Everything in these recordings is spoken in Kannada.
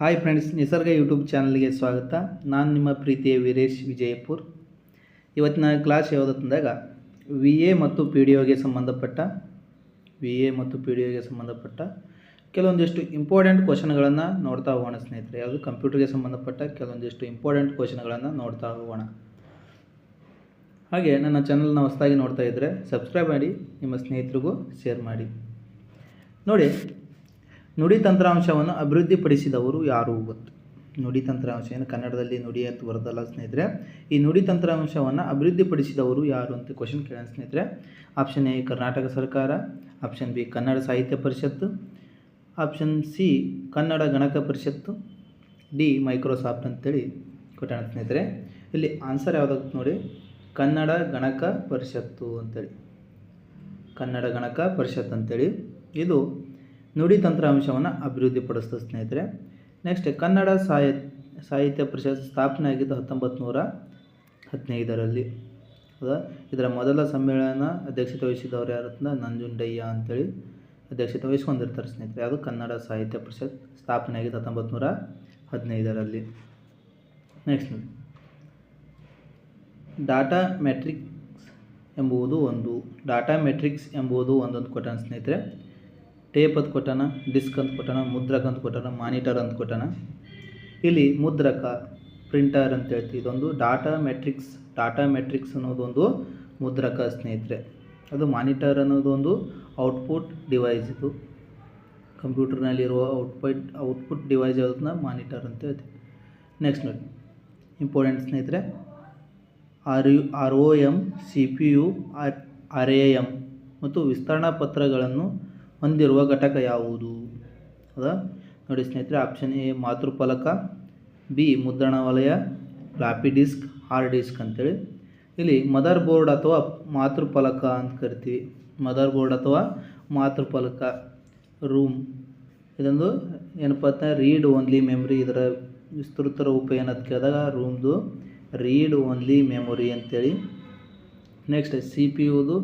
ಹಾಯ್ ಫ್ರೆಂಡ್ಸ್ ನಿಸರ್ಗ ಯೂಟ್ಯೂಬ್ ಚಾನಲ್ಗೆ ಸ್ವಾಗತ. ನಾನು ನಿಮ್ಮ ಪ್ರೀತಿಯ ವೀರೇಶ್ ವಿಜಯಪುರ್. ಇವತ್ತಿನ ಕ್ಲಾಸ್ ಯಾವುದಂದಾಗ ವಿ ಎ ಮತ್ತು ಪಿ ಡಿ ಒಗೆ ಸಂಬಂಧಪಟ್ಟ ವಿ ಎ ಮತ್ತು ಪಿ ಡಿ ಒಗೆ ಸಂಬಂಧಪಟ್ಟ ಕೆಲವೊಂದಿಷ್ಟು ಇಂಪಾರ್ಟೆಂಟ್ ಕ್ವಶನ್ಗಳನ್ನು ನೋಡ್ತಾ ಹೋಗೋಣ ಸ್ನೇಹಿತರೆ. ಯಾವುದು ಕಂಪ್ಯೂಟರ್ಗೆ ಸಂಬಂಧಪಟ್ಟ ಕೆಲವೊಂದಿಷ್ಟು ಇಂಪಾರ್ಟೆಂಟ್ ಕ್ವಶನ್ಗಳನ್ನು ನೋಡ್ತಾ ಹೋಗೋಣ. ಹಾಗೆ ನನ್ನ ಚಾನಲ್ನ ಹೊಸದಾಗಿ ನೋಡ್ತಾ ಇದ್ದರೆ ಸಬ್ಸ್ಕ್ರೈಬ್ ಮಾಡಿ, ನಿಮ್ಮ ಸ್ನೇಹಿತರಿಗೂ ಶೇರ್ ಮಾಡಿ. ನೋಡಿ ನುಡಿ ತಂತ್ರಾಂಶವನ್ನು ಅಭಿವೃದ್ಧಿಪಡಿಸಿದವರು ಯಾರು ಗೊತ್ತು? ನುಡಿ ತಂತ್ರಾಂಶ ಏನು? ಕನ್ನಡದಲ್ಲಿ ನುಡಿ ಅಂತ ಬರೋದಲ್ಲ ಸ್ನೇಹಿತರೆ. ಈ ನುಡಿ ತಂತ್ರಾಂಶವನ್ನು ಅಭಿವೃದ್ಧಿಪಡಿಸಿದವರು ಯಾರು ಅಂತ ಕ್ವಶನ್ ಕೇಳೋಣ ಸ್ನೇಹಿತರೆ. ಆಪ್ಷನ್ ಎ ಕರ್ನಾಟಕ ಸರ್ಕಾರ. ಆಪ್ಷನ್ ಬಿ ಕನ್ನಡ ಸಾಹಿತ್ಯ ಪರಿಷತ್ತು. ಆಪ್ಷನ್ ಸಿ ಕನ್ನಡ ಗಣಕ ಪರಿಷತ್ತು. ಡಿ ಮೈಕ್ರೋಸಾಫ್ಟ್ ಅಂತೇಳಿ ಕೊಟ್ಟಣ ಸ್ನೇಹಿತರೆ. ಇಲ್ಲಿ ಆನ್ಸರ್ ಯಾವುದಾಗುತ್ತೆ ನೋಡಿ. ಕನ್ನಡ ಗಣಕ ಪರಿಷತ್ತು ಅಂತೇಳಿ. ಕನ್ನಡ ಗಣಕ ಪರಿಷತ್ ಅಂತೇಳಿ. ಇದು ನುಡಿ ತಂತ್ರಾಂಶವನ್ನು ಅಭಿವೃದ್ಧಿಪಡಿಸ್ತದೆ ಸ್ನೇಹಿತರೆ. ನೆಕ್ಸ್ಟ್ ಕನ್ನಡ ಸಾಹಿ, ಸಾಹಿತ್ಯ ಪರಿಷತ್ ಸ್ಥಾಪನೆ ಆಗಿದ್ದು ಹತ್ತೊಂಬತ್ತು ನೂರ ಹದಿನೈದರಲ್ಲಿ. ಹೌದಾ ಇದರ ಮೊದಲ ಸಮ್ಮೇಳನ ಅಧ್ಯಕ್ಷತೆ ವಹಿಸಿದವರು ಯಾರು ಅಂತ ನಂಜುಂಡಯ್ಯ ಅಂತೇಳಿ ಅಧ್ಯಕ್ಷತೆ ವಹಿಸ್ಕೊಂಡಿರ್ತಾರೆ ಸ್ನೇಹಿತರೆ. ಅದು ಕನ್ನಡ ಸಾಹಿತ್ಯ ಪರಿಷತ್ ಸ್ಥಾಪನೆ ಆಗಿದ್ದು ಹತ್ತೊಂಬತ್ತು ನೂರ ಹದಿನೈದರಲ್ಲಿ. ನೆಕ್ಸ್ಟ್ ನೋಡಿ ಡಾಟಾ ಮೆಟ್ರಿಕ್ಸ್ ಎಂಬುವುದು ಒಂದು. ಡಾಟಾ ಮೆಟ್ರಿಕ್ಸ್ ಎಂಬುದು ಒಂದೊಂದು ಕೊಟ್ಟಾನ ಸ್ನೇಹಿತರೆ. ಟೇಪ್ ಅಂತ ಕೊಟ್ಟಾನ ಡಿಸ್ಕ್ ಅಂತ ಕೊಟ್ಟಾನ, ಮುದ್ರಕ ಅಂತ ಕೊಟ್ಟಾನ ಮಾನಿಟರ್ ಅಂತ ಕೊಟ್ಟಾನ. ಇಲ್ಲಿ ಮುದ್ರಕ ಪ್ರಿಂಟರ್ ಅಂತ ಹೇಳ್ತೀವಿ ಇದೊಂದು ಡಾಟಾ ಮೆಟ್ರಿಕ್ಸ್ ಡಾಟಾ ಮೆಟ್ರಿಕ್ಸ್ ಅನ್ನೋದೊಂದು ಮುದ್ರಕ ಸ್ನೇಹಿತರೆ. ಅದು ಮಾನಿಟರ್ ಅನ್ನೋದು ಒಂದು ಔಟ್ಪುಟ್ ಡಿವೈಸ್ ಇದು. ಕಂಪ್ಯೂಟರ್ನಲ್ಲಿರುವ ಔಟ್ಪುಟ್ ಔಟ್ಪುಟ್ ಡಿವೈಸ್ ಯಾವುದನ್ನ ಮಾನಿಟರ್ ಅಂತ ಹೇಳ್ತೀವಿ ನೆಕ್ಸ್ಟ್ ನೋಡಿ. ಇಂಪಾರ್ಟೆಂಟ್ ಸ್ನೇಹಿತರೆ R U R O M C P U R R A M ಮತ್ತು ವಿಸ್ತರಣಾ ಪತ್ರಗಳನ್ನು ಹೊಂದಿರುವ ಘಟಕ ಯಾವುದು? ಅದ ನೋಡಿ ಸ್ನೇಹಿತರೆ ಆಪ್ಷನ್ ಎ ಮಾತೃಫಲಕ ಬಿ ಮುದ್ರಣ ವಲಯ ಫ್ಲಾಪಿ ಡಿಸ್ಕ್ ಹಾರ್ಡ್ ಡಿಸ್ಕ್ ಅಂತೇಳಿ. ಇಲ್ಲಿ ಮದರ್ ಬೋರ್ಡ್ ಅಥವಾ ಮಾತೃಫಲಕ ಅಂತ ಕರಿತೀವಿ. ಮದರ್ ಬೋರ್ಡ್ ಅಥವಾ ಮಾತೃಫಲಕ ರೂಮ್ ಇದೊಂದು ಏನಪ್ಪ ಅಂತ ರೀಡ್ ಓನ್ಲಿ ಮೆಮ್ರಿ ಇದರ ವಿಸ್ತೃತ ರೂಪ ಏನಂತ ಕೇಳಿದಾಗ ರೂಮ್ದು ರೀಡ್ ಓನ್ಲಿ ಮೆಮೊರಿ ಅಂತೇಳಿ. ನೆಕ್ಸ್ಟ್ ಸಿ ಪಿ ಯುದು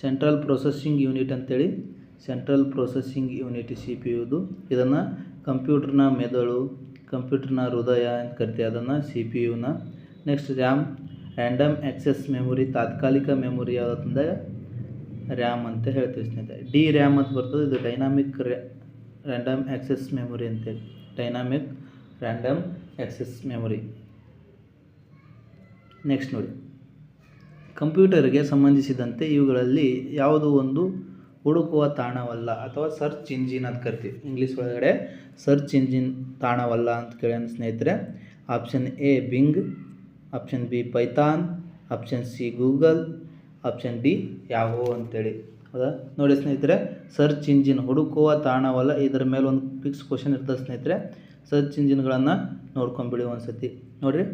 ಸೆಂಟ್ರಲ್ ಪ್ರೊಸೆಸಿಂಗ್ ಯೂನಿಟ್ ಅಂತೇಳಿ. Central processing unit C P ಯುದು ಇದನ್ನು ಕಂಪ್ಯೂಟ್ರ್ನ ಮೆದುಳು, ಕಂಪ್ಯೂಟ್ರ್ನ ಹೃದಯ ಅಂತ ಕರಿತೀವಿ. ಅದನ್ನು C P ಯುನ next RAM random access memory ತಾತ್ಕಾಲಿಕ ಮೆಮೊರಿ ಯಾವುದಂದ್ರೆ ರ್ಯಾಮ್ ಅಂತ ಹೇಳ್ತೀವಿ ಸ್ನೇಹಿತರೆ. ಡಿ ರ್ಯಾಮ್ ಅಂತ ಬರ್ತದೆ. ಇದು ಡೈನಾಮಿಕ್ ರ್ಯಾಂಡಮ್ ಆ್ಯಕ್ಸೆಸ್ ಮೆಮೊರಿ ಅಂತೇಳಿ. Dynamic random access memory next ನೋಡಿ. ಕಂಪ್ಯೂಟರ್ಗೆ ಸಂಬಂಧಿಸಿದಂತೆ ಇವುಗಳಲ್ಲಿ ಯಾವುದು ಒಂದು ಹುಡುಕುವ ತಾಣವಲ್ಲ ಅಥವಾ ಸರ್ಚ್ ಇಂಜಿನ್ ಅಂತ ಕರಿತೀವಿ. ಇಂಗ್ಲೀಷ್ ಒಳಗಡೆ ಸರ್ಚ್ ಇಂಜಿನ್ ತಾಣವಲ್ಲ ಅಂತ ಕೇಳೋಣ ಸ್ನೇಹಿತರೆ option A Bing option B Python option C Google option D ಯಾವೋ ಅಂತೇಳಿ. ಹೌದಾ ನೋಡಿ ಸ್ನೇಹಿತರೆ ಸರ್ಚ್ ಇಂಜಿನ್ ಹುಡುಕುವ ತಾಣವಲ್ಲ, ಇದರ ಮೇಲೆ ಒಂದು ಫಿಕ್ಸ್ ಕ್ವಶನ್ ಇರ್ತದೆ ಸ್ನೇಹಿತರೆ ಸರ್ಚ್ ಇಂಜಿನ್ಗಳನ್ನು ನೋಡ್ಕೊಂಬಿಡಿ ಒಂದು ಸತಿ ನೋಡಿರಿ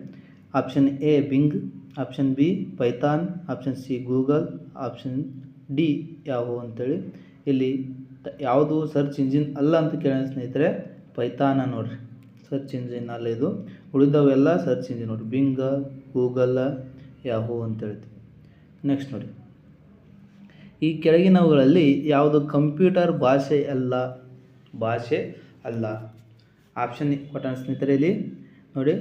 option A Bing option B Python option C Google option D ಯಾವುವು ಅಂತೇಳಿ ಇಲ್ಲಿ ಯಾವುದು ಸರ್ಚ್ ಇಂಜಿನ್ ಅಲ್ಲ ಅಂತ ಕೇಳೋಣ ಸ್ನೇಹಿತರೆ, ಪೈಥಾನ ನೋಡಿರಿ. ಸರ್ಚ್ ಇಂಜಿನ್ ಅಲ್ಲ ಇದು. ಉಳಿದವೆಲ್ಲ ಸರ್ಚ್ ಇಂಜಿನ್ ನೋಡಿರಿ. ಬಿಂಗ ಗೂಗಲ್ ಯಾಹೋ ಅಂತ ಹೇಳ್ತೀವಿ ನೆಕ್ಸ್ಟ್ ನೋಡಿ. ಈ ಕೆಳಗಿನವುಗಳಲ್ಲಿ ಯಾವುದು ಕಂಪ್ಯೂಟರ್ ಭಾಷೆ ಅಲ್ಲ? ಭಾಷೆ ಅಲ್ಲ. ಆಪ್ಷನ್ ಕೊಟ್ಟಣ ಸ್ನೇಹಿತರೆ ಇಲ್ಲಿ. ನೋಡಿ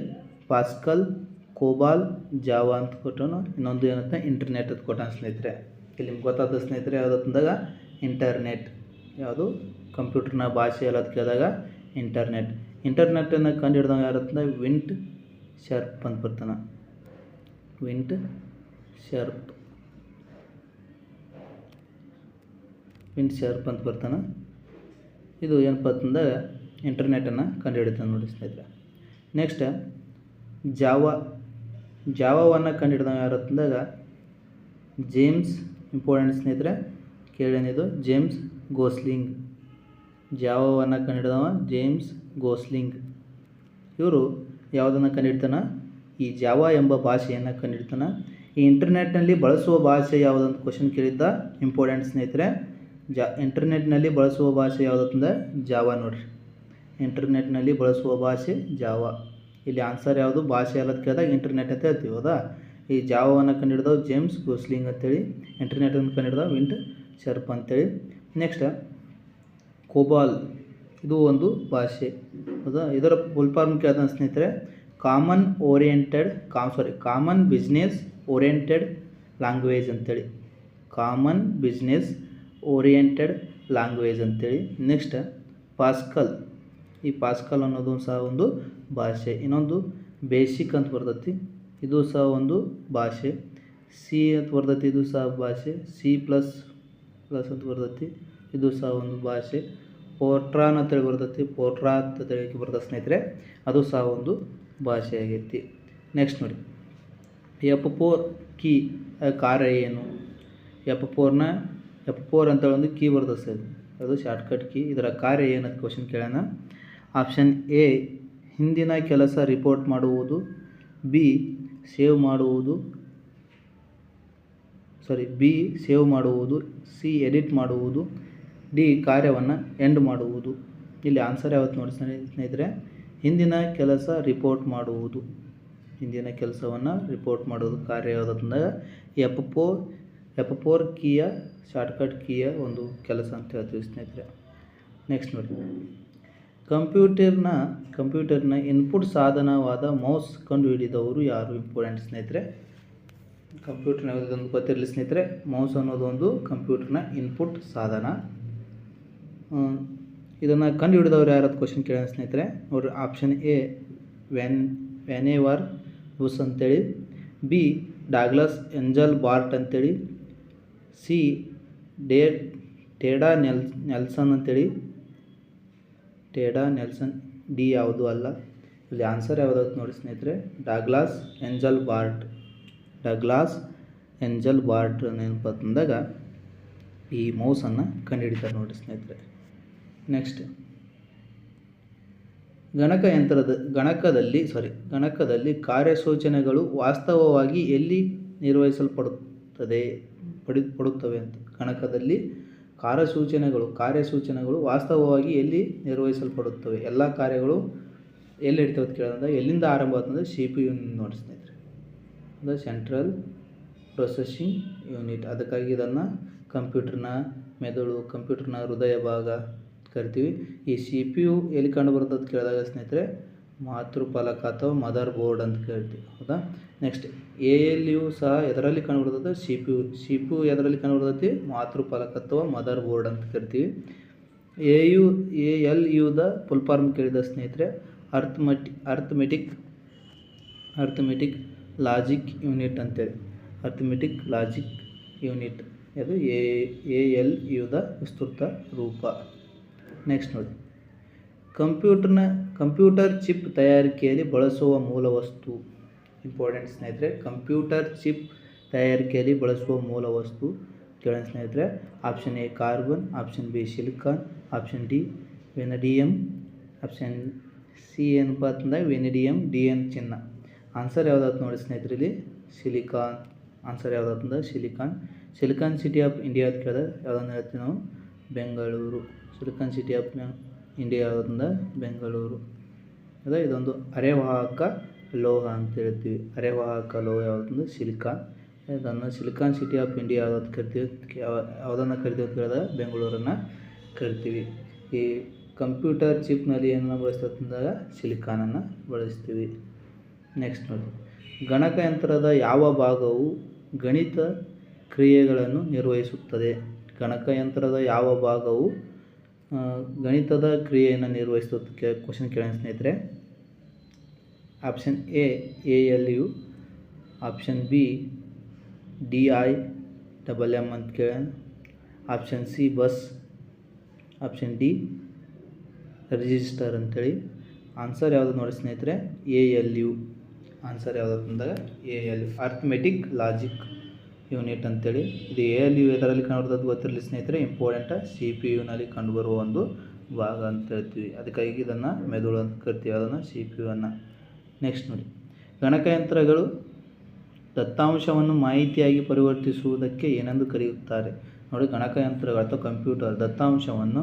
ಪಾಸ್ಕಲ್ ಕೋಬಾಲ್ ಜಾವಾ ಅಂತ ಕೊಟ್ಟನು ಇನ್ನೊಂದು ಏನಂತ? ಇಂಟರ್ನೆಟ್ ಅಂತ ಕೊಟ್ಟಾನ ಸ್ನೇಹಿತರೆ. ಇಲ್ಲಿ ನಿಮ್ಗೆ ಗೊತ್ತಾದ ಸ್ನೇಹಿತರೆ ಯಾವುದಂದಾಗ ಇಂಟರ್ನೆಟ್. ಯಾವುದು? ಕಂಪ್ಯೂಟರ್ನ ಭಾಷೆ ಎಲ್ಲ ಅಂತ ಕೇಳಿದಾಗ ಇಂಟರ್ನೆಟ್. ಇಂಟರ್ನೆಟನ್ನು ಕಂಡು ಹಿಡ್ದಂಗೆ ಯಾರತ್ತಂದ್ರೆ ವಿಂಟ್ ಶರ್ಪ್ ಅಂತ ಬರ್ತಾನೆ. ವಿಂಟ್ ಶರ್ಪ್. ವಿಂಟ್ ಶರ್ಪ್ ಅಂತ ಬರ್ತಾನೆ. ಇದು ಏನಪ್ಪ ಅಂತಂದಾಗ ಇಂಟರ್ನೆಟನ್ನು ಕಂಡು ಹಿಡಿತಾನೆ ನೋಡಿ ಸ್ನೇಹಿತರೆ. ನೆಕ್ಸ್ಟ್ ಜಾವ. ಜಾವವನ್ನು ಕಂಡು ಹಿಡ್ದಂಗೆ ಯಾರು ಅಂತಂದಾಗ ಜೇಮ್ಸ್ ಇಂಪಾರ್ಟೆಂಟ್ ಸ್ನೇಹಿತರೆ ಕೇಳೇನಿದು ಜೇಮ್ಸ್ ಗೋಸ್ಲಿಂಗ್ ಜಾವವನ್ನು ಕಂಡಿಡಿದವ ಜೇಮ್ಸ್ ಗೋಸ್ಲಿಂಗ್ ಇವರು ಯಾವುದನ್ನು ಕಂಡಿಡ್ತಾನೆ? ಈ ಜಾವ ಎಂಬ ಭಾಷೆಯನ್ನು ಕಂಡಿಡ್ತಾನೆ. ಈ ಇಂಟರ್ನೆಟ್ನಲ್ಲಿ ಬಳಸುವ ಭಾಷೆ ಯಾವುದಂತ ಕ್ವಶನ್ ಕೇಳಿದ್ದ? ಇಂಪಾರ್ಟೆಂಟ್ ಸ್ನೇಹಿತರೆ, ಜಾ ಇಂಟರ್ನೆಟ್ನಲ್ಲಿ ಬಳಸುವ ಭಾಷೆ ಯಾವುದಂದ್ರೆ ಜಾವ ನೋಡ್ರಿ. ಇಂಟರ್ನೆಟ್ನಲ್ಲಿ ಬಳಸುವ ಭಾಷೆ ಜಾವ. ಇಲ್ಲಿ ಆನ್ಸರ್ ಯಾವುದು? ಭಾಷೆ ಅಲ್ಲದ ಕೇಳಿದಾಗ ಇಂಟರ್ನೆಟ್ ಅಂತ ಹೇಳ್ತೀವಿ, ಹೌದಾ? ಈ ಜಾವವನ್ನು ಕಂಡುಹಿಡಿದವು ಜೇಮ್ಸ್ ಗೋಸ್ಲಿಂಗ್ ಅಂತೇಳಿ ಇಂಟರ್ನೆಟನ್ನು ಕಂಡುಹಿಡಿದವ ವಿಂಟ್ ಶರ್ಪ್ ಅಂತೇಳಿ. ನೆಕ್ಸ್ಟ್ ಕೋಬಾಲ್ ಇದು ಒಂದು ಭಾಷೆ. ಹೌದಾ ಇದರ ಫುಲ್ ಫಾರ್ಮ್ ಕೇಳಿದ ಸ್ನೇಹಿತರೆ common oriented com sorry common business oriented language ಅಂತೇಳಿ. ಕಾಮನ್ ಬಿಸ್ನೆಸ್ ಓರಿಯೆಂಟೆಡ್ ಲ್ಯಾಂಗ್ವೇಜ್ ಅಂತೇಳಿ. ನೆಕ್ಸ್ಟ್ ಪಾಸ್ಕಲ್ ಈ ಪಾಸ್ಕಲ್ ಅನ್ನೋದು ಸಹ ಒಂದು ಭಾಷೆ. ಇನ್ನೊಂದು ಬೇಸಿಕ್ ಅಂತ ಬರ್ತೈತಿ. ಇದು ಸಹ ಒಂದು ಭಾಷೆ. ಸಿ ಅಂತ ಬರ್ತೈತಿ, ಇದು ಸಹ ಭಾಷೆ. ಸಿ ಪ್ಲಸ್ ಪ್ಲಸ್ ಅಂತ ಬರ್ತೈತಿ, ಇದು ಸಹ ಒಂದು ಭಾಷೆ. ಪೋಟ್ರಾನ್ ಅಂತೇಳಿ ಬರ್ತೈತಿ, ಪೋಟ್ರಾ ಅಂತ ಹೇಳಿ ಬರ್ತದೆ ಸ್ನೇಹಿತರೆ, ಅದು ಸಹ ಒಂದು ಭಾಷೆ ಆಗೈತಿ ನೆಕ್ಸ್ಟ್ ನೋಡಿ. ಎಫ್ ಪೋರ್ ಕೀ ಕಾರ್ಯ ಏನು? ಎಪ್ ಪೋರ್ನ ಎಪ್ ಪೋರ್ ಅಂತ ಒಂದು ಕೀ ಬರ್ತದೆ ಸರ್. ಅದು ಶಾರ್ಟ್ಕಟ್ ಕೀ. ಇದರ ಕಾರ್ಯ ಏನಂತ ಕ್ವಶನ್ ಕೇಳೋಣ. ಆಪ್ಷನ್ ಎ ಹಿಂದಿನ ಕೆಲಸ ರಿಪೋರ್ಟ್ ಮಾಡುವುದು. ಬಿ ಸೇವ್ ಮಾಡುವುದು ಸಾರಿ ಬಿ ಸೇವ್ ಮಾಡುವುದು ಸಿ ಎಡಿಟ್ ಮಾಡುವುದು ಡಿ ಕಾರ್ಯವನ್ನು ಎಂಡ್ ಮಾಡುವುದು. ಇಲ್ಲಿ ಆನ್ಸರ್ ಯಾವತ್ತು ನೋಡಿ ಸ್ನೇಹಿ- ಸ್ನೇಹಿತರೆ? ಹಿಂದಿನ ಕೆಲಸ ರಿಪೋರ್ಟ್ ಮಾಡುವುದು. ಹಿಂದಿನ ಕೆಲಸವನ್ನು ರಿಪೋರ್ಟ್ ಮಾಡೋದು ಕಾರ್ಯ ಯಾವುದಂದಾಗ ಎಪ್ ಫೋರ್ ಎಪ್ ಫೋರ್ ಕೀಯ ಶಾರ್ಟ್ಕಟ್ ಕೀಯ ಒಂದು ಕೆಲಸ ಅಂತ ಹೇಳ್ತೀವಿ ಸ್ನೇಹಿತರೆ. ನೆಕ್ಸ್ಟ್ ನೋಡಿ. ಕಂಪ್ಯೂಟರ್ನ ಕಂಪ್ಯೂಟರ್ನ ಇನ್ಪುಟ್ ಸಾಧನವಾದ ಮೌಸ್ ಕಂಡುಹಿಡಿದವರು ಯಾರು ಇಂಪಾರ್ಟೆಂಟ್ ಸ್ನೇಹಿತರೆ? ಕಂಪ್ಯೂಟರ್ನ ಯಾವುದೊಂದು ಗೊತ್ತಿರಲಿ ಸ್ನೇಹಿತರೆ ಮೌಸ್ ಅನ್ನೋದೊಂದು ಕಂಪ್ಯೂಟರ್ನ ಇನ್ಪುಟ್ ಸಾಧನ. ಇದನ್ನು ಕಂಡು ಹಿಡಿದವ್ರು ಯಾರು ಕ್ವಶನ್ ಕೇಳೋಣ ಸ್ನೇಹಿತರೆ. ನೋಡ್ರಿ option A Van Vannevar Bush ಅಂತೇಳಿ. ಬಿ ಡಾಗ್ಲಸ್ ಎಂಜಲ್ ಬಾರ್ಟ್ ಅಂತೇಳಿ. ಸಿ ಡೇ ಟೇಡಾ ನೆಲ್ ನೆಲ್ಸನ್ ಅಂತೇಳಿ. ಟೇಡಾ ನೆಲ್ಸನ್ ಡಿ ಯಾವುದು ಅಲ್ಲ? ಇಲ್ಲಿ ಆನ್ಸರ್ ಯಾವುದಾದ್ರು ನೋಡಿ ಸ್ನೇಹಿತರೆ, ಡಾಗ್ಲಾಸ್ ಎಂಜಲ್ ಬಾರ್ಟ್. ಡಗ್ಲಾಸ್ ಎಂಜಲ್ ಬಾರ್ಟ್ ನೆನಪಂದಾಗ ಈ ಮೌಸನ್ನು ಕಂಡುಹಿಡಿತಾರೆ ನೋಡಿ ಸ್ನೇಹಿತರೆ. ನೆಕ್ಸ್ಟ್ ಗಣಕಯಂತ್ರದ ಗಣಕದಲ್ಲಿ ಸಾರಿ ಗಣಕದಲ್ಲಿ ಕಾರ್ಯಸೂಚನೆಗಳು ವಾಸ್ತವವಾಗಿ ಎಲ್ಲಿ ನಿರ್ವಹಿಸಲ್ಪಡುತ್ತದೆ, ಪಡಿ, ಪಡುತ್ತವೆ ಅಂತ. ಗಣಕದಲ್ಲಿ ಕಾರ್ಯಸೂಚನೆಗಳು ಕಾರ್ಯಸೂಚನೆಗಳು ವಾಸ್ತವವಾಗಿ ಎಲ್ಲಿ ನಿರ್ವಹಿಸಲ್ಪಡುತ್ತವೆ? ಎಲ್ಲ ಕಾರ್ಯಗಳು ಎಲ್ಲಿ ಇರ್ತವೆ ಅಂತ ಕೇಳಿದಾಗ ಎಲ್ಲಿಂದ ಆರಂಭ ಆಗ್ತದೆ ಸಿ ಪಿ ಯು ನೋಡಿ ಸ್ನೇಹಿತರೆ ಅಂದರೆ ಸೆಂಟ್ರಲ್ ಪ್ರೊಸೆಸಿಂಗ್ ಯೂನಿಟ್. ಅದಕ್ಕಾಗಿ ಇದನ್ನು ಕಂಪ್ಯೂಟರ್ನ ಮೆದುಳು, ಕಂಪ್ಯೂಟರ್ನ ಹೃದಯ ಭಾಗ ಕರಿತೀವಿ. ಈ ಸಿ ಪಿ ಯು ಎಲ್ಲಿ ಕಂಡು ಬರ್ತದೆ ಅಂತ ಕೇಳಿದಾಗ ಸ್ನೇಹಿತರೆ, ಮಾತೃಫಲಕ ಅಥವಾ ಮದರ್ ಬೋರ್ಡ್ ಅಂತ ಕೇಳ್ತೀವಿ ಹೌದಾ? ನೆಕ್ಸ್ಟ್ ಎ ಎಲ್ ಯು ಸಹ ಎದರಲ್ಲಿ ಕಂಡು ಬರ್ತದೆ C P U, C P U ಎದರಲ್ಲಿ ಕಂಡು ಬರ್ತೈತಿ ಮಾತೃಫಲಕ ಅಥವಾ ಮದರ್ ಬೋರ್ಡ್ ಅಂತ ಕರಿತೀವಿ. ಎ ಯು, ಎ ಎಲ್ ಯುದ ಫುಲ್ ಫಾರ್ಮ್ ಕೇಳಿದ ಸ್ನೇಹಿತರೆ, arithmetic, arithmetic arithmetic logic unit ಅಂತೇಳಿ. ಅರ್ಥಮೆಟಿಕ್ ಲಾಜಿಕ್ ಯೂನಿಟ್ ಅದು ಎ ಎ ಎಲ್ ದ ವಿಸ್ತೃತ ರೂಪ. ನೆಕ್ಸ್ಟ್ ನೋಡಿ. ಕಂಪ್ಯೂಟರ್ನ, ಕಂಪ್ಯೂಟರ್ ಚಿಪ್ ತಯಾರಿಕೆಯಲ್ಲಿ ಬಳಸುವ ಮೂಲ ವಸ್ತು ಇಂಪಾರ್ಟೆಂಟ್ ಸ್ನೇಹಿತರೆ, ಕಂಪ್ಯೂಟರ್ ಚಿಪ್ ತಯಾರಿಕೆಯಲ್ಲಿ ಬಳಸುವ ಮೂಲ ವಸ್ತು ಕೇಳೋಣ ಸ್ನೇಹಿತರೆ. Option A carbon, option B silicon, option D vanadium option C ಏನಪ್ಪ ಅಂತಂದಾಗ ವೆನಿಡಿಯಮ್ ಡಿ ಎನ್ ಚಿನ್ನ. ಆನ್ಸರ್ ಯಾವುದಾದ್ರು ನೋಡಿ ಸ್ನೇಹಿತರೆ ಇಲ್ಲಿ. ಸಿಲಿಕಾನ್, ಆನ್ಸರ್ ಯಾವುದಾದ್ರು silicon. Silicon city of India ಅಂತ ಕೇಳಿದ್ರೆ ಯಾವುದನ್ನು ಹೇಳ್ತೀವಿ ನಾವು? Bengaluru. Silicon city of India ಯಾವುದಂದ Bengaluru. ಅದೇ ಇದೊಂದು ಅರೆವಾಹಕ ಲೋಹ ಅಂತ ಹೇಳ್ತೀವಿ. ಅರೆವಾಹಕ ಲೋಹ ಯಾವುದಂದ್ರೆ ಸಿಲಿಕಾನ್. ಇದನ್ನು ಸಿಲಿಕಾನ್ ಸಿಟಿ ಆಫ್ ಇಂಡಿಯಾ ಯಾವ್ದು ಕರಿತೀವಿ ಯಾವ ಯಾವುದನ್ನು ಕರಿತೀವಿ ಅಂತ ಹೇಳಿದಾಗ ಬೆಂಗಳೂರನ್ನು ಕರಿತೀವಿ. ಈ ಕಂಪ್ಯೂಟರ್ ಚಿಪ್ನಲ್ಲಿ ಏನನ್ನು ಬಳಸ್ತೀವಿ ಅಂತಂದಾಗ ಸಿಲಿಕಾನನ್ನು ಬಳಸ್ತೀವಿ. ನೆಕ್ಸ್ಟ್ ನೋಡಿ. ಗಣಕಯಂತ್ರದ ಯಾವ ಭಾಗವು ಗಣಿತ ಕ್ರಿಯೆಗಳನ್ನು ನಿರ್ವಹಿಸುತ್ತದೆ? ಗಣಕಯಂತ್ರದ ಯಾವ ಭಾಗವು ಗಣಿತದ ಕ್ರಿಯೆಯನ್ನು ನಿರ್ವಹಿಸುತ್ತೆ ಕ್ವಶನ್ ಕೇಳೋಣ ಸ್ನೇಹಿತರೆ. Option A A L U. Option B, D I double M ಅಂತ ಕೇಳೋಣ. Option C, bus. Option D, register ಅಂತೇಳಿ. ಆನ್ಸರ್ ಯಾವುದು ನೋಡಿ ಸ್ನೇಹಿತರೆ? A L U. ಆನ್ಸರ್ ಯಾವುದು ಅಂದಾಗ A L U. Arithmetic logic unit ಅಂತೇಳಿ. ಇದು ಎ ಎಲ್ ಯು ಎದರಲ್ಲಿ ಕಂಡುಬರ್ತದ್ದು ಗೊತ್ತಿರಲಿ ಸ್ನೇಹಿತರೆ? ಇಂಪಾರ್ಟೆಂಟ್ ಸಿ ಪಿ ಯುನಲ್ಲಿ ಕಂಡುಬರುವ ಒಂದು ಭಾಗ ಅಂತ ಹೇಳ್ತೀವಿ. ಅದಕ್ಕಾಗಿ ಇದನ್ನು ಮೆದುಳು ಅಂತ ಕರಿತೀವಿ. ಅದನ್ನು ಸಿ ಪಿ ಯುವನ್ನು ನೆಕ್ಸ್ಟ್ ನೋಡಿ. ಗಣಕಯಂತ್ರಗಳು ದತ್ತಾಂಶವನ್ನು ಮಾಹಿತಿಯಾಗಿ ಪರಿವರ್ತಿಸುವುದಕ್ಕೆ ಏನೆಂದು ಕರೆಯುತ್ತಾರೆ? ನೋಡಿ, ಗಣಕಯಂತ್ರಗಳು ಅಥವಾ ಕಂಪ್ಯೂಟರ್ ದತ್ತಾಂಶವನ್ನು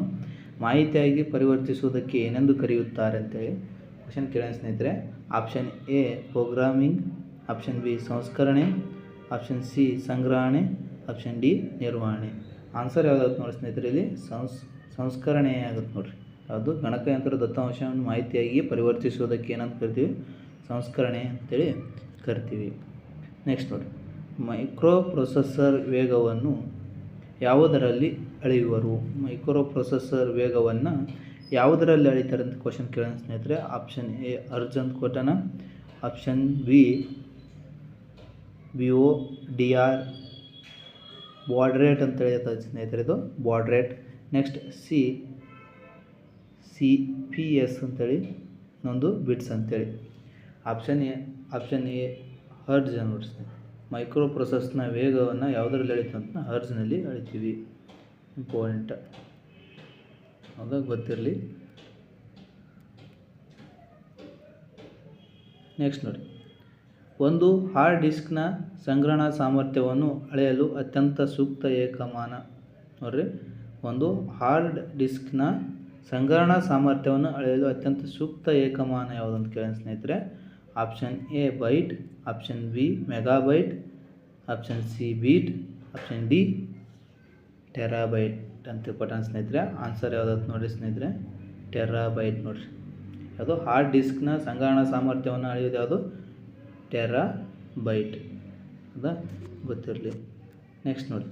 ಮಾಹಿತಿಯಾಗಿ ಪರಿವರ್ತಿಸುವುದಕ್ಕೆ ಏನೆಂದು ಕರೆಯುತ್ತಾರೆ ಅಂತೇಳಿ ಕ್ವಶನ್ ಕೇಳೋಣ ಸ್ನೇಹಿತರೆ. Option A programming option B ಸಂಸ್ಕರಣೆ. ಆಪ್ಷನ್ ಸಿ ಸಂಗ್ರಹಣೆ. ಆಪ್ಷನ್ ಡಿ ನಿರ್ವಹಣೆ. ಆನ್ಸರ್ ಯಾವುದಾಗುತ್ತೆ ನೋಡಿ ಸ್ನೇಹಿತರೆ ಇಲ್ಲಿ? ಸಂಸ್, ಸಂಸ್ಕರಣೆ ಆಗುತ್ತೆ ನೋಡಿರಿ. ಅದು ಗಣಕಯಂತ್ರ ದತ್ತಾಂಶವನ್ನು ಮಾಹಿತಿಯಾಗಿ ಪರಿವರ್ತಿಸುವುದಕ್ಕೆ ಏನಂತ ಕರಿತೀವಿ? ಸಂಸ್ಕರಣೆ ಅಂತೇಳಿ ಕರಿತೀವಿ. ನೆಕ್ಸ್ಟ್ ನೋಡಿ. ಮೈಕ್ರೋ ಪ್ರೊಸೆಸರ್ ವೇಗವನ್ನು ಯಾವುದರಲ್ಲಿ ಅಳೆಯುವರು? ಮೈಕ್ರೋ ಪ್ರೊಸೆಸರ್ ವೇಗವನ್ನು ಯಾವುದರಲ್ಲಿ ಅಳಿತಾರೆ ಅಂತ ಕ್ವಶನ್ ಕೇಳೋಣ ಸ್ನೇಹಿತರೆ. Option A Arjun ಕೋಟನ option B V O D R baud rate ಅಂತ ಹೇಳ್ತಾರೆ ಸ್ನೇಹಿತರೆ ಇದು. Baud rate next C C P S ಅಂತೇಳಿ. ಇನ್ನೊಂದು ಬಿಟ್ಸ್ ಅಂತೇಳಿ. Option A option A hertz ಜನ್ವರ್ಸ್ micro ಪ್ರೊಸೆಸ್ನ ವೇಗವನ್ನು ಯಾವುದರಲ್ಲಿ ಅಳಿತು ಅಂತ ಹರ್ಜ್ನಲ್ಲಿ ಅಳಿತೀವಿ. ಇಂಪಾರ್ಟೆಂಟ್. ಹೌದಾ ಗೊತ್ತಿರಲಿ. ನೆಕ್ಸ್ಟ್ ನೋಡಿ. ಒಂದು ಹಾರ್ಡ್ ಡಿಸ್ಕ್ನ ಸಂಗ್ರಹಣಾ ಸಾಮರ್ಥ್ಯವನ್ನು ಅಳೆಯಲು ಅತ್ಯಂತ ಸೂಕ್ತ ಏಕಮಾನ. ನೋಡ್ರಿ. ಒಂದು ಹಾರ್ಡ್ ಡಿಸ್ಕ್ನ ಸಂಗ್ರಹಣಾ ಸಾಮರ್ಥ್ಯವನ್ನು ಅಳೆಯಲು ಅತ್ಯಂತ ಸೂಕ್ತ ಏಕಮಾನ ಯಾವುದಂತ ಕೇಳಿ ಸ್ನೇಹಿತರೆ option A byte option B megabyte option C bit option D terabyte ಅಂತ ಕೊಟ್ಟಾನ ಸ್ನೇಹಿತರೆ ಆನ್ಸರ್ ಯಾವುದಾದ್ರು ನೋಡಿ ಸ್ನೇಹಿತರೆ ಟೆರಾಬೈಟ್ ನೋಡಿರಿ. ಯಾವುದು ಹಾರ್ಡ್ ಡಿಸ್ಕ್ನ ಸಂಗ್ರಹಣಾ ಸಾಮರ್ಥ್ಯವನ್ನು ಅಳೆಯೋದು ಯಾವುದು? ಟೆರಾ ಬೈಟ್ ಅದ? ಗೊತ್ತಿರಲಿ. ನೆಕ್ಸ್ಟ್ ನೋಡಿ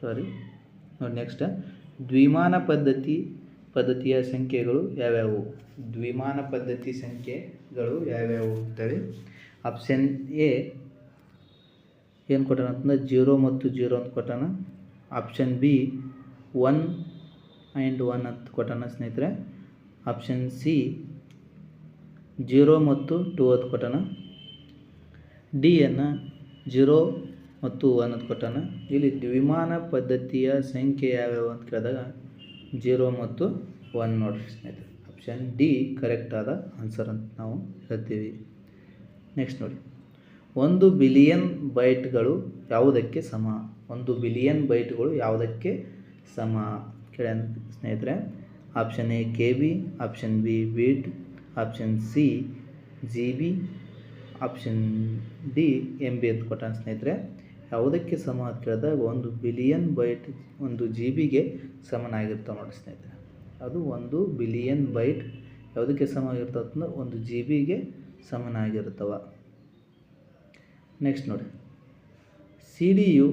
ಸಾರಿ ನೋಡಿ ನೆಕ್ಸ್ಟ್ ದ್ವಿಮಾನ ಪದ್ಧತಿ ಪದ್ಧತಿಯ ಸಂಖ್ಯೆಗಳು ಯಾವ್ಯಾವು? ದ್ವಿಮಾನ ಪದ್ಧತಿ ಸಂಖ್ಯೆಗಳು ಯಾವ್ಯಾವು? ಅಂತೇಳಿ ಆಪ್ಷನ್ ಎ ಏನು ಕೊಟ್ಟಾನ ಅಂತಂದ್ರೆ ಜೀರೋ ಮತ್ತು ಜೀರೋ ಅಂತ ಕೊಟ್ಟಾನ. Option B one and one ಅಂತ ಕೊಟ್ಟಾನ ಸ್ನೇಹಿತರೆ. ಆಪ್ಷನ್ ಸಿ ಜೀರೋ ಮತ್ತು ಟೂ ಅಂತ ಡಿ ಡಿಯನ್ನು ಜೀರೋ ಮತ್ತು ಒನ್ ಅಂತ ಕೊಟ್ಟಾನ. ಇಲ್ಲಿ ದ್ವಿಮಾನ ಪದ್ಧತಿಯ ಸಂಖ್ಯೆ ಯಾವ್ಯಾವು ಅಂತ ಕೇಳಿದಾಗ ಜೀರೋ ಮತ್ತು ಒನ್ ನೋಡ್ರಿ ಸ್ನೇಹಿತರೆ. ಆಪ್ಷನ್ ಡಿ ಕರೆಕ್ಟ್ ಆದ ಆನ್ಸರ್ ಅಂತ ನಾವು ಹೇಳ್ತೀವಿ. ನೆಕ್ಸ್ಟ್ ನೋಡಿ. ಒಂದು ಬಿಲಿಯನ್ ಬೈಟ್ಗಳು ಯಾವುದಕ್ಕೆ ಸಮ? ಒಂದು ಬಿಲಿಯನ್ ಬೈಟ್ಗಳು ಯಾವುದಕ್ಕೆ ಸಮ? ಕೇಳ ಸ್ನೇಹಿತರೆ. Option A K B option B bit option C G B option D M B ಅಂತ ಕೊಟ್ಟಾನ ಸ್ನೇಹಿತರೆ. ಯಾವುದಕ್ಕೆ ಸಮ ಅಂತ ಕೇಳಿದಾಗ ಒಂದು ಬಿಲಿಯನ್ ಬೈಟ್ ಒಂದು ಜಿ ಬಿಗೆ ಸಮನಾಗಿರ್ತವೆ ನೋಡಿ ಸ್ನೇಹಿತರೆ. ಅದು ಒಂದು ಬಿಲಿಯನ್ ಬೈಟ್ ಯಾವುದಕ್ಕೆ ಸಮ ಆಗಿರ್ತವೆ ಅಂದ್ರೆ ಒಂದು ಜಿ ಬಿಗೆ ಸಮನಾಗಿರ್ತವೆ ನೆಕ್ಸ್ಟ್ ನೋಡಿ. ಸಿ ಡಿ ಯು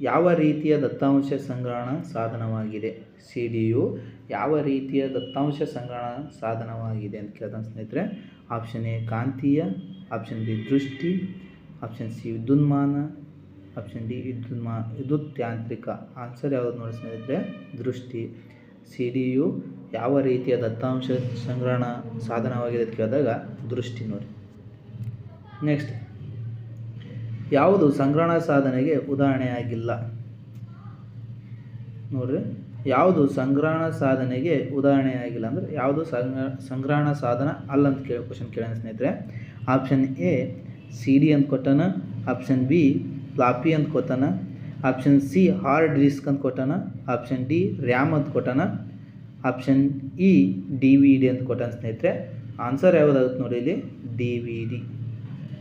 ಯಾವ ರೀತಿಯ ದತ್ತಾಂಶ ಸಂಗ್ರಹಣ ಸಾಧನವಾಗಿದೆ? ಸಿ ಡಿ ಯು ಯಾವ ರೀತಿಯ ದತ್ತಾಂಶ ಸಂಗ್ರಹಣ ಸಾಧನವಾಗಿದೆ ಅಂತ ಕೇಳ್ತಾನೆ ಸ್ನೇಹಿತರೆ. ಆಪ್ಷನ್ ಎ ಕಾಂತೀಯ, ಆಪ್ಷನ್ ಬಿ ದೃಷ್ಟಿ, ಆಪ್ಷನ್ ಸಿ ವಿದ್ಯುನ್ಮಾನ ಆಪ್ಷನ್ ಡಿ ವಿದ್ಯುನ್ಮಾ ವಿದ್ಯುತ್ ಯಾಂತ್ರಿಕ. ಆನ್ಸರ್ ಯಾವುದು ನೋಡಿ ಸ್ನೇಹಿತರೆ? ದೃಷ್ಟಿ. ಸಿ ಡಿ ಯು ಯಾವ ರೀತಿಯ ದತ್ತಾಂಶ ಸಂಗ್ರಹಣ ಸಾಧನವಾಗಿದೆ ಅಂತ ಕೇಳಿದಾಗ ದೃಷ್ಟಿ ನೋಡಿ. ನೆಕ್ಸ್ಟ್ ಯಾವುದು ಸಂಗ್ರಹಣಾ ಸಾಧನೆಗೆ ಉದಾಹರಣೆಯಾಗಿಲ್ಲ? ನೋಡ್ರಿ. ಯಾವುದು ಸಂಗ್ರಹಣ ಸಾಧನೆಗೆ ಉದಾಹರಣೆಯಾಗಿಲ್ಲ ಅಂದರೆ ಯಾವುದು ಸಂಗ್ರ ಸಂಗ್ರಹಣ ಸಾಧನ ಅಲ್ಲ ಅಂತ ಕೇಳಿ ಕ್ವಶನ್ ಕೇಳೋಣ ಸ್ನೇಹಿತರೆ. ಆಪ್ಷನ್ ಎ ಸಿ ಡಿ ಅಂತ ಕೊಟ್ಟನ. ಆಪ್ಷನ್ ಬಿ ಫ್ಲಾಪಿ ಅಂತ ಕೊಟ್ಟಾನ ಆಪ್ಷನ್ ಸಿ ಹಾರ್ಡ್ ಡಿಸ್ಕ್ ಅಂತ ಕೊಟ್ಟಾನ ಆಪ್ಷನ್ ಡಿ ರ್ಯಾಮ್ ಅಂತ ಕೊಟ್ಟಾನ option E D V D ಅಂತ ಕೊಟ್ಟಾನ ಸ್ನೇಹಿತರೆ. ಆನ್ಸರ್ ಯಾವುದಾಗುತ್ತೆ ನೋಡಿ ಇಲ್ಲಿ? ಡಿ ವಿ ಡಿ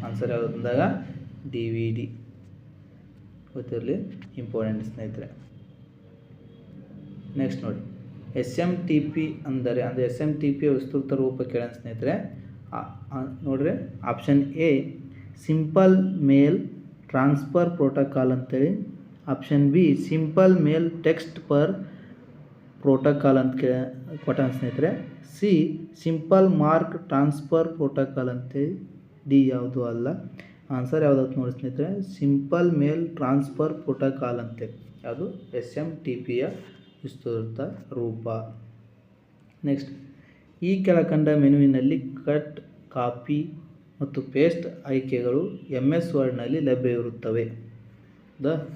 ಆನ್ಸರ್ ಯಾವುದು ಅಂದಾಗ ಡಿ ವಿ ಡಿ ಗೊತ್ತಿರಲಿ? ಇಂಪಾರ್ಟೆಂಟ್ ಸ್ನೇಹಿತರೆ. ನೆಕ್ಸ್ಟ್ ನೋಡಿ. ಎಸ್ ಎಂ ಟಿ ಪಿ ಅಂದರೆ ಅಂದರೆ ಎಸ್ ಎಂ ಟಿ ಪಿ ವಿಸ್ತೃತ ರೂಪ ಕೇಳೋಣ ಸ್ನೇಹಿತರೆ. ನೋಡ್ರಿ. Option A simple mail transfer protocol ಅಂತೇಳಿ. Option B, simple mail text per protocol ಅಂತ ಕೇ ಕೊಟ್ಟ ಸ್ನೇಹಿತರೆ. C, simple mark transfer protocol ಅಂತೇಳಿ. ಡಿ ಯಾವುದು ಅಲ್ಲ. ಆನ್ಸರ್ ಯಾವುದಾದ್ರು ನೋಡಿ ಸ್ನೇಹಿತರೆ. ಸಿಂಪಲ್ ಮೇಲ್ ಟ್ರಾನ್ಸ್ಫರ್ ಪ್ರೋಟೋಕಾಲ್ ಅಂತೇಳಿ. ಯಾವುದು? ಎಸ್ ಎಂ ಟಿ ಪಿಯ ವಿಸ್ತೃತ ರೂಪ. ನೆಕ್ಸ್ಟ್, ಈ ಕೆಳಕಂಡ ಮೆನುವಿನಲ್ಲಿ ಕಟ್, ಕಾಪಿ ಮತ್ತು ಪೇಸ್ಟ್ ಆಯ್ಕೆಗಳು ಎಂ ಎಸ್ ವರ್ಡ್ನಲ್ಲಿ ಲಭ್ಯವಿರುತ್ತವೆ. ದ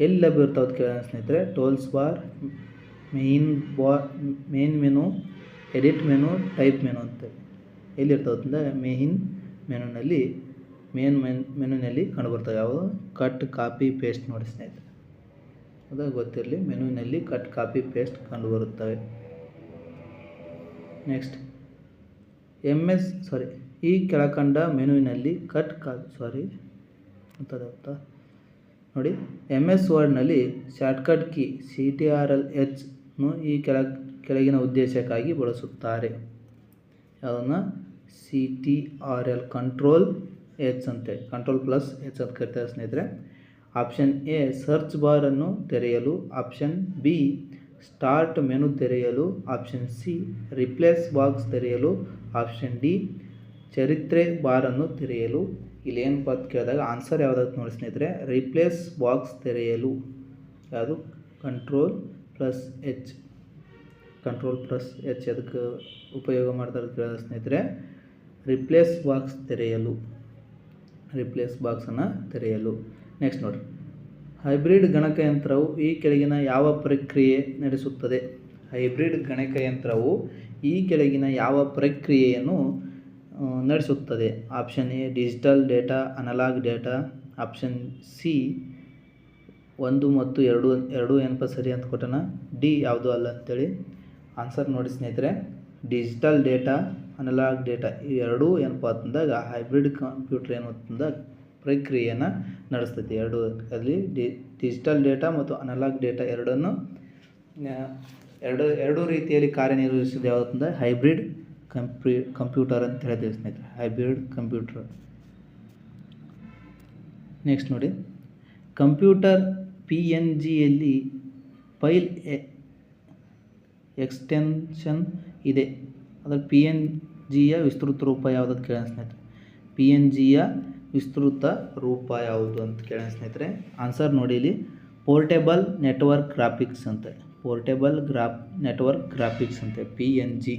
ಎಲ್ಲಿ ಲಭ್ಯ ಅಂತ ಕೇಳೋಣ ಸ್ನೇಹಿತರೆ. Tools bar main bar main menu, edit menu, type menu ಅಂತ. ಎಲ್ಲಿರ್ತಾವೆ ಮೇಹಿನ್ ಮೇನ್ ಮೆನುನಲ್ಲಿ, ಮೇನ್ ಮೆನ್ ಮೆನುನಲ್ಲಿ ಕಂಡುಬರ್ತವೆ. ಯಾವುದು? ಕಟ್, ಕಾಪಿ, ಪೇಸ್ಟ್ ನೋಡಿ ಸ್ನೇಹಿತರೆ. ಅದು ಗೊತ್ತಿರಲಿ, ಮೆನುವಿನಲ್ಲಿ ಕಟ್, ಕಾಪಿ, ಪೇಸ್ಟ್ ಕಂಡುಬರುತ್ತವೆ. ನೆಕ್ಸ್ಟ್ ಎಂ ಎಸ್, ಸಾರಿ ಈ ಕೆಳಕಂಡ ಮೆನುವಿನಲ್ಲಿ ಕಟ್ ಕಾ ಸಾರಿ ನೋಡಿ M S ವರ್ಡ್ನಲ್ಲಿ shortcut key C T R L ಎಚ್ನು ಈ ಕೆಳ, ಕೆಳಗಿನ ಉದ್ದೇಶಕ್ಕಾಗಿ ಬಳಸುತ್ತಾರೆ. ಅದನ್ನು C T R L control H ಅಂತೆ. ಕಂಟ್ರೋಲ್ ಪ್ಲಸ್ ಎಚ್ ಅಂತ ಕರಿತಾರೆ ಸ್ನೇಹಿತರೆ. ಆಪ್ಷನ್ ಎ ಸರ್ಚ್ ಬಾರನ್ನು ತೆರೆಯಲು. ಆಪ್ಷನ್ ಬಿ ಸ್ಟಾರ್ಟ್ ಮೆನು ತೆರೆಯಲು. ಆಪ್ಷನ್ ಸಿ ರಿಪ್ಲೇಸ್ ಬಾಕ್ಸ್ ತೆರೆಯಲು. ಆಪ್ಷನ್ ಡಿ ಚರಿತ್ರೆ ಬಾರನ್ನು ತೆರೆಯಲು? ಇಲ್ಲಿ ಏನು ಅಂತ ಕೇಳಿದಾಗ ಆನ್ಸರ್ ಯಾವುದಾದ್ರು ನೋಡಿ ಸ್ನೇಹಿತರೆ ರಿಪ್ಲೇಸ್ ಬಾಕ್ಸ್ ತೆರೆಯಲು. ಯಾವುದು? Control plus H control plus H ಅದಕ್ಕೆ ಉಪಯೋಗ ಮಾಡ್ತಾರೆ ಕೇಳಿದ ಸ್ನೇಹಿತರೆ ರಿಪ್ಲೇಸ್ ಬಾಕ್ಸ್ ತೆರೆಯಲು. ರಿಪ್ಲೇಸ್ ಬಾಕ್ಸನ್ನು ತೆರೆಯಲು. ನೆಕ್ಸ್ಟ್ ನೋಡಿ ಹೈಬ್ರಿಡ್ ಗಣಕಯಂತ್ರವು ಈ ಕೆಳಗಿನ ಯಾವ ಪ್ರಕ್ರಿಯೆ ನಡೆಸುತ್ತದೆ? ಹೈಬ್ರಿಡ್ ಗಣಕಯಂತ್ರವು ಈ ಕೆಳಗಿನ ಯಾವ ಪ್ರಕ್ರಿಯೆಯನ್ನು ನಡೆಸುತ್ತದೆ. Option A digital data analog data option C ಒಂದು ಮತ್ತು ಎರಡು ಎರಡು ಏನಪ್ಪ ಸರಿ ಅಂತ ಕೊಟ್ಟನ? ಡಿ ಯಾವುದು ಅಲ್ಲ ಅಂತೇಳಿ ಆನ್ಸರ್ ನೋಡಿ ಸ್ನೇಹಿತರೆ. ಡಿಜಿಟಲ್ ಡೇಟಾ ಅನಲಾಗ್ ಡೇಟಾ ಈ ಎರಡೂ ಏನಪ್ಪ ಅಂತಂದಾಗ ಹೈಬ್ರಿಡ್ ಕಂಪ್ಯೂಟರ್ ಏನು ಅಂತಂದಾಗ ಪ್ರಕ್ರಿಯೆಯನ್ನು ನಡೆಸ್ತೈತಿ ಎರಡು ಅಲ್ಲಿ ಡಿಜಿಟಲ್ ಡೇಟಾ ಮತ್ತು ಅನಲಾಗ್ ಡೇಟಾ ಎರಡನ್ನು ಎರಡು, ಎರಡೂ ರೀತಿಯಲ್ಲಿ ಕಾರ್ಯನಿರ್ವಹಿಸೋದು ಯಾವುದು ಹೈಬ್ರಿಡ್ ಕಂಪ್ಯೂ ಕಂಪ್ಯೂಟರ್ ಅಂತ ಹೇಳ್ತೀವಿ ಸ್ನೇಹಿತರೆ, ಹೈಬ್ರಿಡ್ ಕಂಪ್ಯೂಟರ್. ನೆಕ್ಸ್ಟ್ ನೋಡಿ. ಕಂಪ್ಯೂಟರ್ ಪಿ ಎನ್ ಜಿಯಲ್ಲಿ ಫೈಲ್ ಎಕ್ಸ್ಟೆನ್ಷನ್ ಇದೆ. ಅದರ ಪಿ ಎನ್ ಜಿಯ ವಿಸ್ತೃತ ರೂಪ ಯಾವುದು ಅಂತ ಕೇಳೋಣ ಸ್ನೇಹಿತರೆ. ಪಿ ಎನ್ ಜಿಯ ವಿಸ್ತೃತ ರೂಪ ಯಾವುದು ಅಂತ ಕೇಳೋಣ ಸ್ನೇಹಿತರೆ. ಆನ್ಸರ್ ನೋಡಿ ಇಲ್ಲಿ. ಪೋರ್ಟೇಬಲ್ ನೆಟ್ವರ್ಕ್ ಗ್ರಾಫಿಕ್ಸ್ ಅಂತ. ಪೋರ್ಟೇಬಲ್ ಗ್ರಾಫ್ ನೆಟ್ವರ್ಕ್ ಗ್ರಾಫಿಕ್ಸ್ ಅಂತೆ ಪಿ ಎನ್ ಜಿ